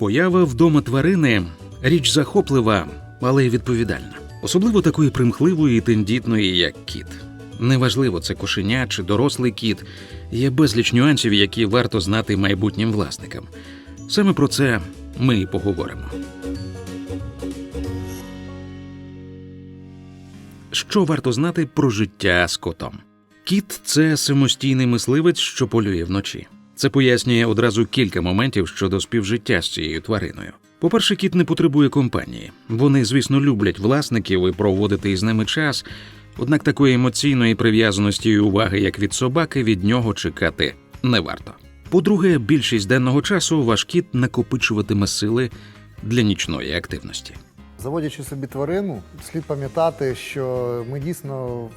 Поява вдома тварини річ захоплива, але й відповідальна. Особливо такої примхливої і тендітної, як кіт. Неважливо, це кошеня чи дорослий кіт, є безліч нюансів, які варто знати майбутнім власникам. Саме про це ми і поговоримо. Що варто знати про життя з котом? Кіт це самостійний мисливець, що полює вночі. Це пояснює одразу кілька моментів щодо співжиття з цією твариною. По-перше, кіт не потребує компанії. Вони, звісно, люблять власників і проводити із ними час, однак такої емоційної прив'язаності і уваги, як від собаки, від нього чекати не варто. По-друге, більшість денного часу ваш кіт накопичуватиме сили для нічної активності. Заводячи собі тварину, слід пам'ятати, що ми дійсно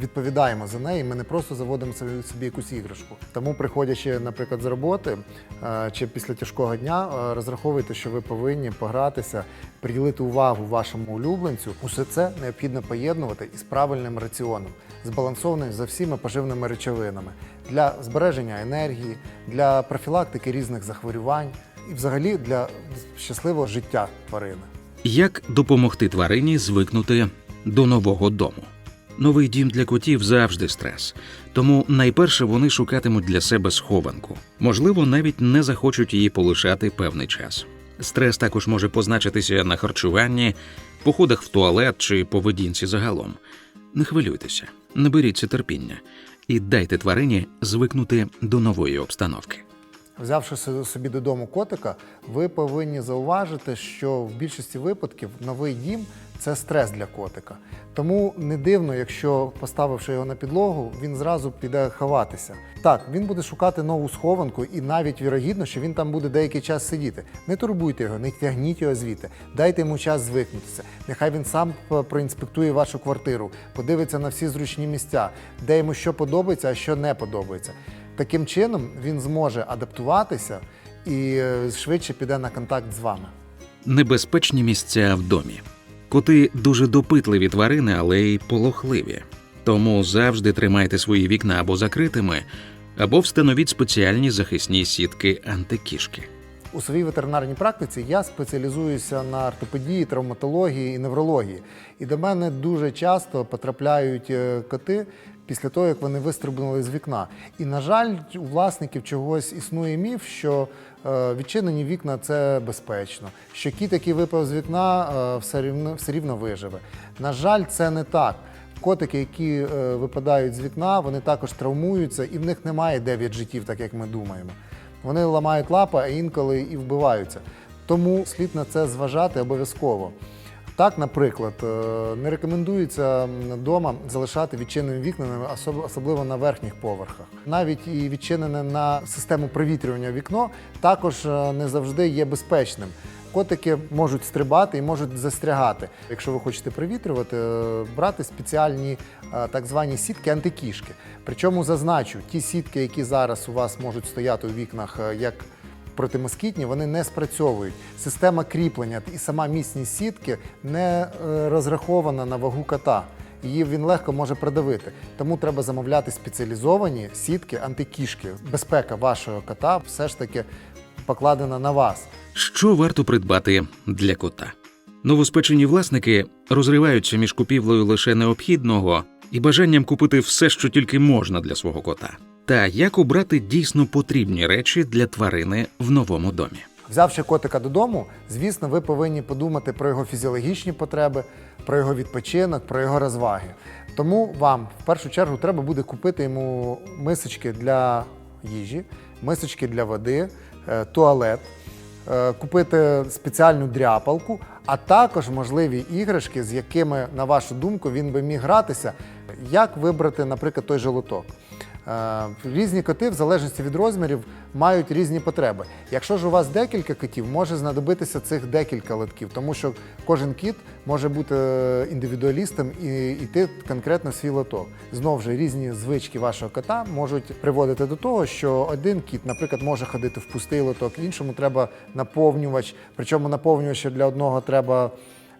відповідаємо за неї. Ми не просто заводимо собі якусь іграшку. Тому, приходячи, наприклад, з роботи е, чи після тяжкого дня, е, розраховуйте, що ви повинні погратися, приділити увагу вашому улюбленцю. Усе це необхідно поєднувати із правильним раціоном, збалансованим за всіма поживними речовинами для збереження енергії, для профілактики різних захворювань і, взагалі, для щасливого життя тварини. Як допомогти тварині звикнути до нового дому? Новий дім для котів завжди стрес, тому найперше вони шукатимуть для себе схованку. Можливо, навіть не захочуть її полишати певний час. Стрес також може позначитися на харчуванні, походах в туалет чи поведінці загалом. Не хвилюйтеся, не беріться терпіння і дайте тварині звикнути до нової обстановки. Взявши собі додому котика, ви повинні зауважити, що в більшості випадків новий дім це стрес для котика. Тому не дивно, якщо поставивши його на підлогу, він зразу піде ховатися. Так, він буде шукати нову схованку, і навіть вірогідно, що він там буде деякий час сидіти. Не турбуйте його, не тягніть його звідти, дайте йому час звикнутися. Нехай він сам проінспектує вашу квартиру, подивиться на всі зручні місця, де йому що подобається, а що не подобається. Таким чином він зможе адаптуватися і е, швидше піде на контакт з вами. Небезпечні місця в домі. Коти дуже допитливі тварини, але й полохливі. Тому завжди тримайте свої вікна або закритими, або встановіть спеціальні захисні сітки антикішки. У своїй ветеринарній практиці я спеціалізуюся на ортопедії, травматології і неврології. І до мене дуже часто потрапляють е, коти після того, як вони вистрибнули з вікна. І, на жаль, у власників чогось існує міф, що е, відчинені вікна це безпечно, що кіт, який випав з вікна, е, все рівно, все рівно виживе. На жаль, це не так. Котики, які е, випадають з вікна, вони також травмуються, і в них немає 9 життів, так як ми думаємо. Вони ламають лапи, а інколи і вбиваються. Тому слід на це зважати обов'язково. Так, наприклад, е, не рекомендується вдома залишати відчиненими вікнами, особливо на верхніх поверхах. Навіть і відчинене на систему провітрювання вікно також е, не завжди є безпечним. Котики можуть стрибати і можуть застрягати. Якщо ви хочете привітрювати, е, брати спеціальні так звані сітки антикішки. Причому зазначу, ті сітки, які зараз у вас можуть стояти у вікнах як протимоскітні, вони не спрацьовують. Система кріплення і сама міцність сітки не е, розрахована на вагу кота. Її він легко може придавити. Тому треба замовляти спеціалізовані сітки антикішки. Безпека вашого кота все ж таки покладена на вас. Що варто придбати для кота? Новоспечені власники розриваються між купівлею лише необхідного і бажанням купити все, що тільки можна для свого кота. Та як обрати дійсно потрібні речі для тварини в новому домі. Взявши котика додому, звісно, ви повинні подумати про його фізіологічні потреби, про його відпочинок, про його розваги. Тому вам в першу чергу треба буде купити йому мисочки для їжі, мисочки для води, е, туалет, е, купити спеціальну дряпалку, а також можливі іграшки, з якими, на вашу думку, він би міг гратися. Як вибрати, наприклад, той же лоток? Е, Різні коти, в залежності від розмірів, мають різні потреби. Якщо ж у вас декілька котів, може знадобитися цих декілька лотків, тому що кожен кіт може бути е, індивідуалістом і йти конкретно в свій лоток. Знову ж різні звички вашого кота можуть приводити до того, що один кіт, наприклад, може ходити в пустий лоток, іншому треба наповнювач. Причому наповнювач для одного треба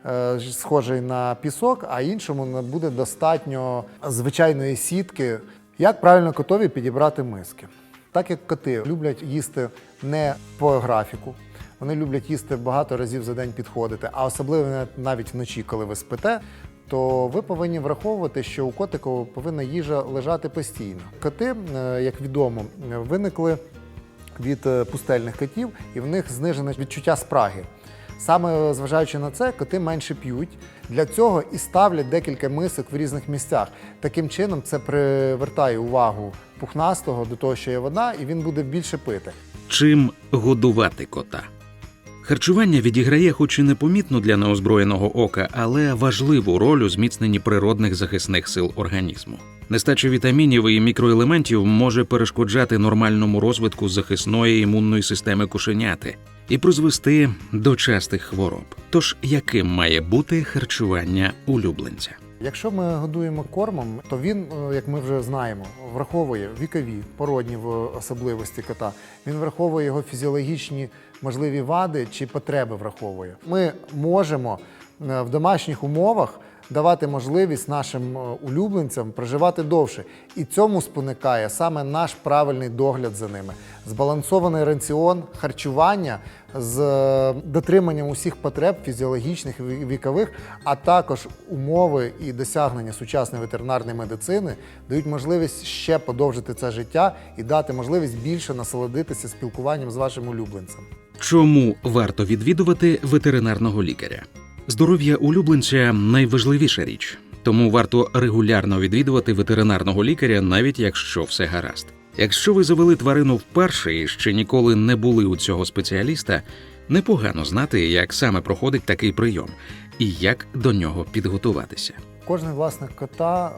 е, схожий на пісок, а іншому не буде достатньо звичайної сітки. Як правильно котові підібрати миски? Так як коти люблять їсти не по графіку, вони люблять їсти багато разів за день підходити, а особливо на- навіть вночі, коли ви спите. То ви повинні враховувати, що у котику повинна їжа лежати постійно. Коти, е, як відомо, виникли від е, пустельних котів, і в них знижене відчуття спраги. Саме зважаючи на це, коти менше п'ють. Для цього і ставлять декілька мисок в різних місцях. Таким чином, це привертає увагу пухнастого до того, що є вода, і він буде більше пити. Чим годувати кота? Харчування відіграє, хоч і непомітно для неозброєного ока, але важливу роль у зміцненні природних захисних сил організму. Нестача вітамінів і мікроелементів може перешкоджати нормальному розвитку захисної імунної системи кошеняти і призвести до частих хвороб. Тож яким має бути харчування улюбленця? Якщо ми годуємо кормом, то він, е, як ми вже знаємо, враховує вікові, породні в- особливості кота. Він враховує його фізіологічні можливі вади чи потреби враховує. Ми можемо е, в домашніх умовах давати можливість нашим е, улюбленцям проживати довше. І цьому споникає саме наш правильний догляд за ними. Збалансований раціон харчування з е, дотриманням усіх потреб фізіологічних і вікових, а також умови і досягнення сучасної ветеринарної медицини дають можливість ще подовжити це життя і дати можливість більше насолодитися спілкуванням з вашим улюбленцем. Чому варто відвідувати ветеринарного лікаря? Здоров'я улюбленця найважливіша річ, тому варто регулярно відвідувати ветеринарного лікаря, навіть якщо все гаразд. Якщо ви завели тварину вперше і ще ніколи не були у цього спеціаліста, непогано знати, як саме проходить такий прийом і як до нього підготуватися. Кожен власник кота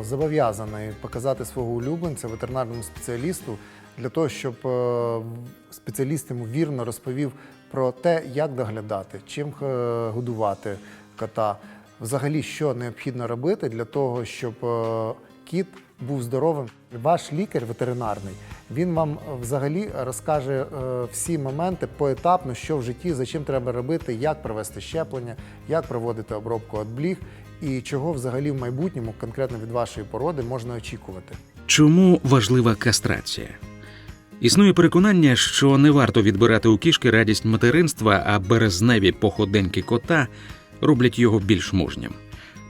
е, зобов'язаний показати свого улюбленця ветеринарному спеціалісту для того, щоб е, спеціаліст йому вірно розповів про те, як доглядати, чим е, годувати кота, взагалі, що необхідно робити для того, щоб е, кіт був здоровим. Ваш лікар ветеринарний він вам взагалі розкаже е, всі моменти поетапно, що в житті, за чим треба робити, як провести щеплення, як проводити обробку від бліг і чого взагалі в майбутньому конкретно від вашої породи можна очікувати. Чому важлива кастрація? Існує переконання, що не варто відбирати у кішки радість материнства, а березневі походеньки кота роблять його більш мужнім.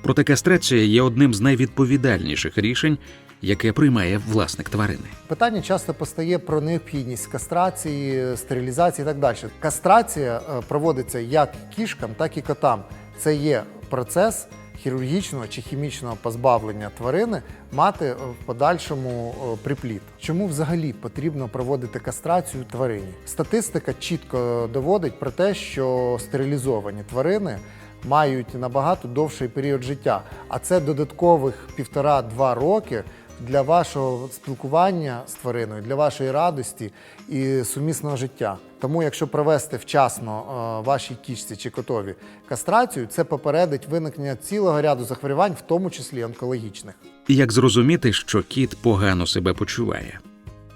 Проте кастрація є одним з найвідповідальніших рішень, яке приймає власник тварини. Питання часто постає про необхідність кастрації, стерилізації і так далі. Кастрація е, проводиться як кішкам, так і котам. Це є процес хірургічного чи хімічного позбавлення тварини мати е, в подальшому е, припліт. Чому взагалі потрібно проводити кастрацію тварині? Статистика чітко доводить про те, що стерилізовані тварини мають набагато довший період життя, а це додаткових півтора-два роки для вашого спілкування з твариною, для вашої радості і сумісного життя. Тому, якщо провести вчасно е, вашій кішці чи котові кастрацію, це попередить виникнення цілого ряду захворювань, в тому числі онкологічних. Як зрозуміти, що кіт погано себе почуває?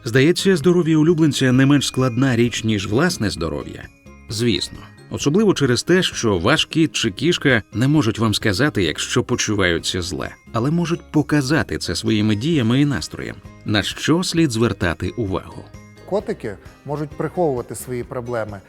Здається, здоров'я улюбленця не менш складна річ, ніж власне здоров'я. Звісно, особливо через те, що ваш кіт чи кішка не можуть вам сказати, якщо почуваються зле, але можуть показати це своїми діями і настроєм, на що слід звертати увагу. Котики можуть приховувати свої проблеми.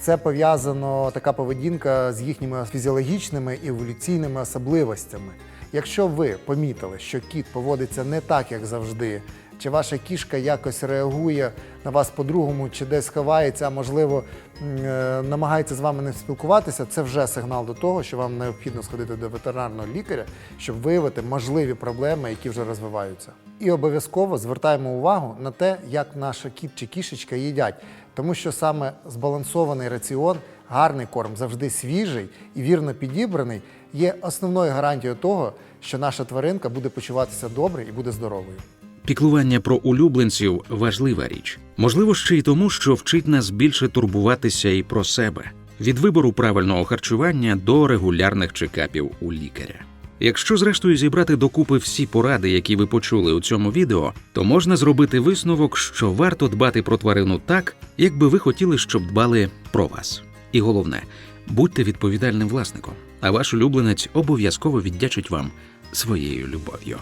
Це пов'язано така поведінка з їхніми фізіологічними і еволюційними особливостями. Якщо ви помітили, що кіт поводиться не так, як завжди, чи ваша кішка якось реагує на вас по-другому, чи десь ховається, а можливо е, намагається з вами не спілкуватися, це вже сигнал до того, що вам необхідно сходити до ветеринарного лікаря, щоб виявити можливі проблеми, які вже розвиваються. І обов'язково звертаємо увагу на те, як наша кіт чи кішечка їдять, тому що саме збалансований раціон, гарний корм, завжди свіжий і вірно підібраний, є основною гарантією того, що наша тваринка буде почуватися добре і буде здоровою. Піклування про улюбленців важлива річ. Можливо, ще й тому, що вчить нас більше турбуватися і про себе від вибору правильного харчування до регулярних чекапів у лікаря. Якщо зрештою зібрати докупи всі поради, які ви почули у цьому відео, то можна зробити висновок, що варто дбати про тварину так, як би ви хотіли, щоб дбали про вас. І головне, будьте відповідальним власником, а ваш улюбленець обов'язково віддячить вам своєю любов'ю.